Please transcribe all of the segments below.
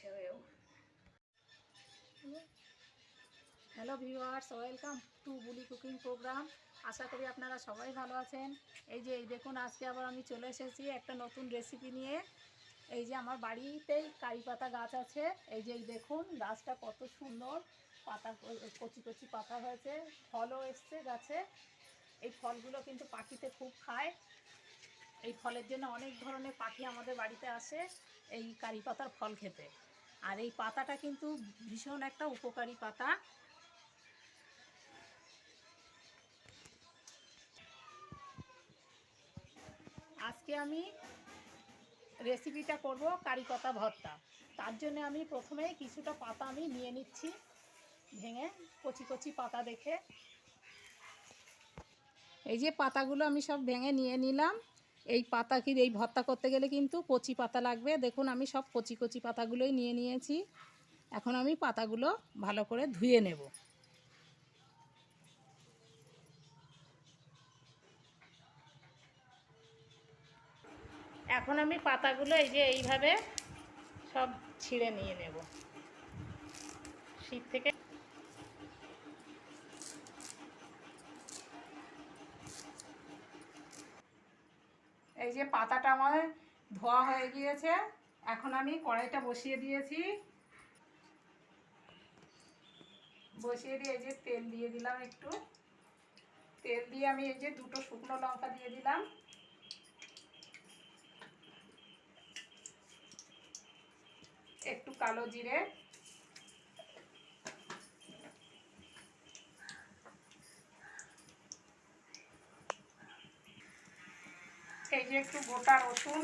সেও hello viewers welcome to Buli cooking program আশা করি আপনারা সবাই ভালো আছেন। এই যে, এই দেখুন, আজকে আবার আমি চলে এসেছি একটা নতুন রেসিপি নিয়ে। এই যে, আমার বাড়িতেই কারি পাতা গাছ আছে। এই যে, এই দেখুন, গাছটা কত সুন্দর। পাতা, কচি কচি পাতা হয়েছে, ফলও এসছে গাছে। এই ফলগুলো কিন্তু পাখিতে খুব খায়। এই ফলের জন্য অনেক ধরনের পাখি আমাদের বাড়িতে আসে। এই কারি পাতার ফল খেতে। আর এই পাতাটা কিন্তু ভীষণ একটা উপকারী পাতা। আজকে আমি রেসিপিটা করব কারি পাতা ভর্তা। তার জন্য আমি প্রথমে কিছুটা পাতা আমি নিয়ে নিচ্ছি, ভেঙে কচি কচি পাতা দেখে। এই যে পাতাগুলো আমি সব ভেঙে নিয়ে নিলাম। এই পাতা কি এই ভর্তা করতে গেলে কিন্তু কচি পাতা লাগবে। দেখুন, আমি সব কচি কচি পাতাগুলোই নিয়ে নিয়েছি। এখন আমি পাতাগুলো ভালো করে ধুয়ে নেব। এখন আমি পাতাগুলো এই যে এইভাবে সব ছিঁড়ে নিয়ে নেব। শীত থেকে এই যে পাতাটা আমার ধোয়া হয়ে গিয়েছে, এখন আমি কড়াইটা বসিয়ে দিয়েছি। বসিয়ে দিয়ে এই যে তেল দিয়ে দিলাম একটু। তেল দিয়ে আমি এই যে দুটো শুকনো লঙ্কা দিয়ে দিলাম। একটু কালো জিরে। এই যে একটু গোটা রসুন।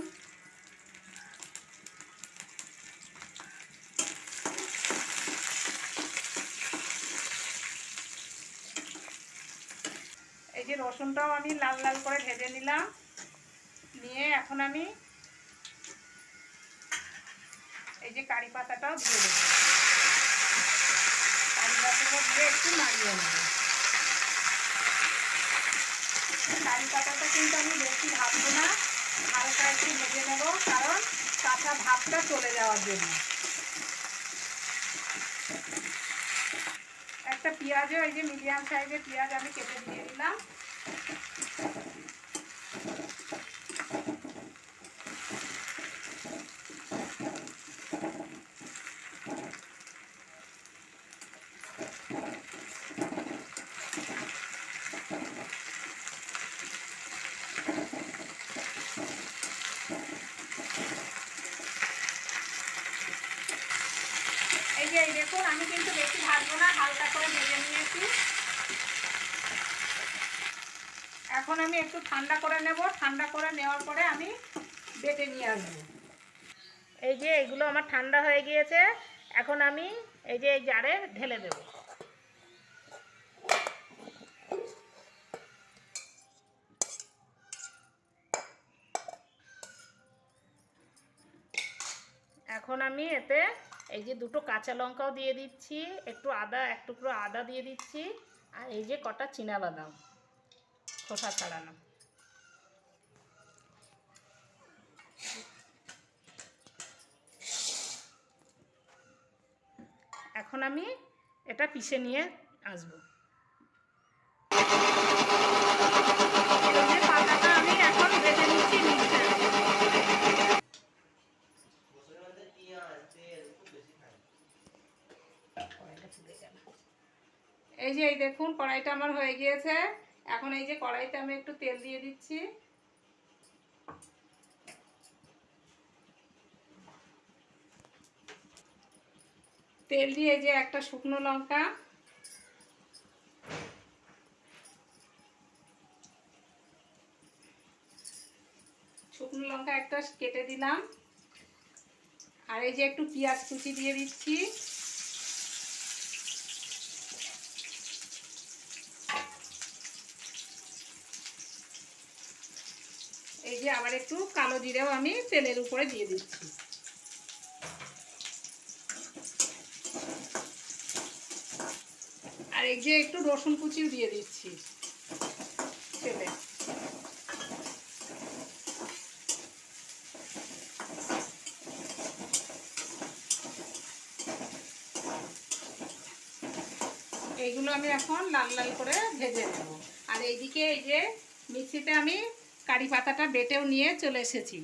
এই যে রসুনটাও আমি লাল লাল করে ভেজে নিলাম। নিয়ে এখন আমি এই যে কারি পাতাটাও দিয়ে দেবো। কারি পাতাটা দিয়ে একটু নাড়িয়ে নেব। কারি পাতাটা কিন্তু আমি বেশি ভাববো না। হালকা একটু ভেজে নেব, কারণ কাঁচা ভাবটা চলে যাওয়ার জন্য। একটা পেঁয়াজও এই যে মিডিয়াম সাইজের পেঁয়াজ আমি কেটে দিয়ে দিলাম এই যে এই দেখুন, আমি কিন্তু বেশি ভাজবো না, হালকা করে ভেজে নিয়েছি। এখন আমি একটু ঠান্ডা করে নেব। ঠান্ডা করে নেওয়ার পরে আমি বেটে নিয়ে আসব। এই যে এগুলো আমার ঠান্ডা হয়ে গিয়েছে, এখন আমি এই যে এই জারে ঢেলে দেব। এখন আমি এতে এই যে দুটো কাঁচা লঙ্কাও দিয়ে দিচ্ছি, একটু আদা, এক টুকরো আদা দিয়ে দিচ্ছি, আর এই যে কটা বাদাম খোসা ছাড়ানো। এখন আমি এটা পিষে নিয়ে আসব এই যে পাতাটা আমি এখন ভেজে নিচ্ছি নিচে কড়াইটা ফুলে গেল এই যে এই দেখুন, কড়াইটা আমার হয়ে গিয়েছে। এখন এই যে কড়াইতে আমি একটু তেল দিয়ে দিচ্ছি। তেল দিয়ে যে একটা শুকনো লঙ্কা। শুকনো লঙ্কা একটা কেটে দিলাম। আর এই যে একটু পেঁয়াজ কুচি দিয়ে দিচ্ছি। এই যে আবার একটু কালো জিরেও আমি তেলের উপরে দিয়ে দিচ্ছি। আর এই যে একটু রসুন কুচিও দিয়ে দিচ্ছি তেলে। এইগুলো আমি এখন লাল লাল করে ভেজে নেব। আর এইদিকে এই যে মিক্সিতে আমি কারি পাতাটা বেটেও নিয়ে চলে এসেছি।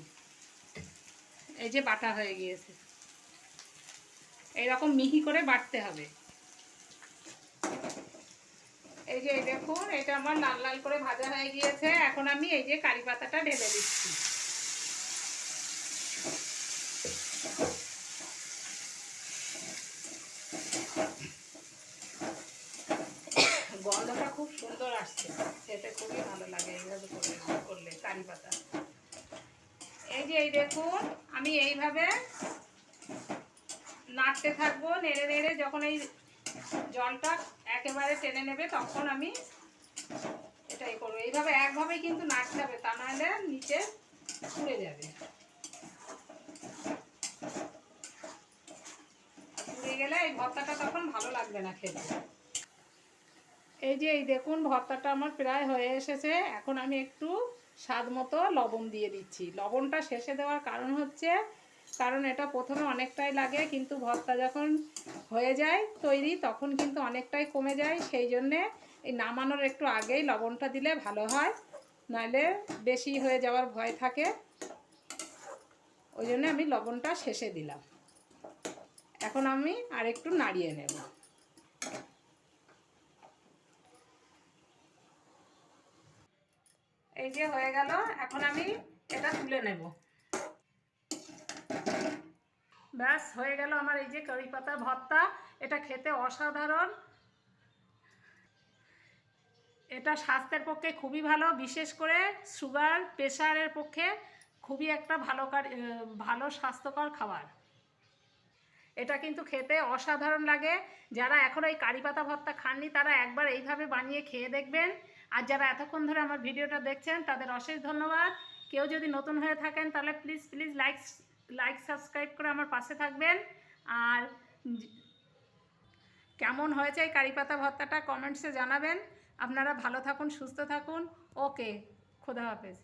এই যে বাটা হয়ে গিয়েছে। এইরকম মিহি করে বাটতে হবে। এই যে দেখুন, এটা আমার লাল লাল করে ভাজা হয়ে গিয়েছে। এখন আমি এই যে কারি পাতাটা ঢেলে দিচ্ছি। খুব সুন্দর আসছে। খেতে খুবই ভালো লাগে, এইভাবে করলে, কারি পাতা। এই যে এই দেখুন, আমি এইভাবে নাড়তে থাকব, নেড়ে নেড়ে যখন এই জলটা একেবারে টেনে নেবে তখন আমি এটাই করব। এইভাবে একভাবেই কিন্তু নাড়তে হবে, তা নাহলে নিচে পুড়ে যাবে। পুড়ে গেলে এই ভর্তাটা তখন ভালো লাগবে না খেতে। এই যে এই দেখুন, ভর্তাটা আমার প্রায় হয়ে এসেছে। এখন আমি একটু স্বাদ মতো লবণ দিয়ে দিচ্ছি। লবণটা শেষে দেওয়ার কারণ হচ্ছে, কারণ এটা প্রথমে অনেকটাই লাগে, কিন্তু ভর্তা যখন হয়ে যায় তৈরি, তখন কিন্তু অনেকটাই কমে যায়। সেই জন্যে এই নামানোর একটু আগেই লবণটা দিলে ভালো হয় নাহলে বেশি হয়ে যাওয়ার ভয় থাকে। ওই জন্য আমি লবণটা শেষে দিলাম। এখন আমি আর একটু নাড়িয়ে নেব। এই যে হয়ে গেল, এখন আমি এটা তুলে নেব। ব্যাস, হয়ে গেল আমার এই যে কারি পাতা ভর্তা। এটা খেতে অসাধারণ। এটা স্বাস্থ্যের পক্ষে খুবই ভালো, বিশেষ করে সুগার প্রেশারের পক্ষে খুবই একটা ভালো ভালো স্বাস্থ্যকর খাবার। এটা কিন্তু খেতে অসাধারণ লাগে। যারা এখন এই কারি পাতা ভর্তা খাননি, তারা একবার এইভাবে বানিয়ে খেয়ে দেখবেন। আর যারা এতক্ষণ ধরে আমার ভিডিওটা দেখছেন, তাদের অশেষ ধন্যবাদ। কেউ যদি নতুন হয়ে থাকেন, তাহলে please please like like subscribe করে আমার পাশে থাকবেন। আর কেমন হয়েছে এই কারিপাতা ভর্তাটা কমেন্টসে জানাবেন। আপনারা ভালো থাকুন, সুস্থ থাকুন। ওকে, খোদা হাফেজ।